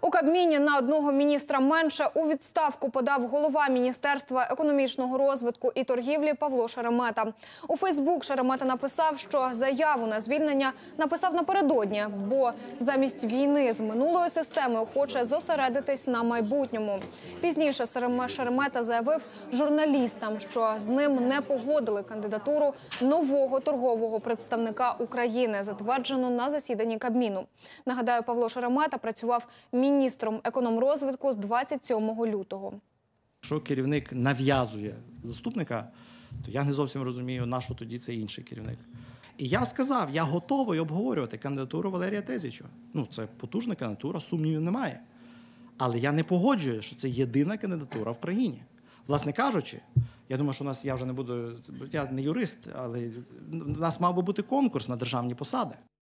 У Кабміні на одного міністра менше у відставку подав голова Міністерства економічного розвитку і торгівлі Павло Шеремета. У Фейсбук Шеремета написав, що заяву на звільнення написав напередодні, бо замість війни з минулою системою хоче зосередитись на майбутньому. Пізніше Шеремета заявив журналістам, що з ним не погодили кандидатуру нового торгового представника України, затверджену на засіданні Кабміну. Нагадаю, Павло Шеремета працював міністром економрозвитку з 27 лютого. Якщо керівник нав'язує заступника, то я не зовсім розумію, на що тоді це інший керівник. І я сказав, я готовий обговорювати кандидатуру Валерія Тезіча. Ну, це потужна кандидатура, сумнівів немає. Але я не погоджую, що це єдина кандидатура в країні. Власне кажучи, я думаю, що у нас я вже не буду, я не юрист, але в нас мав би бути конкурс на державні посади.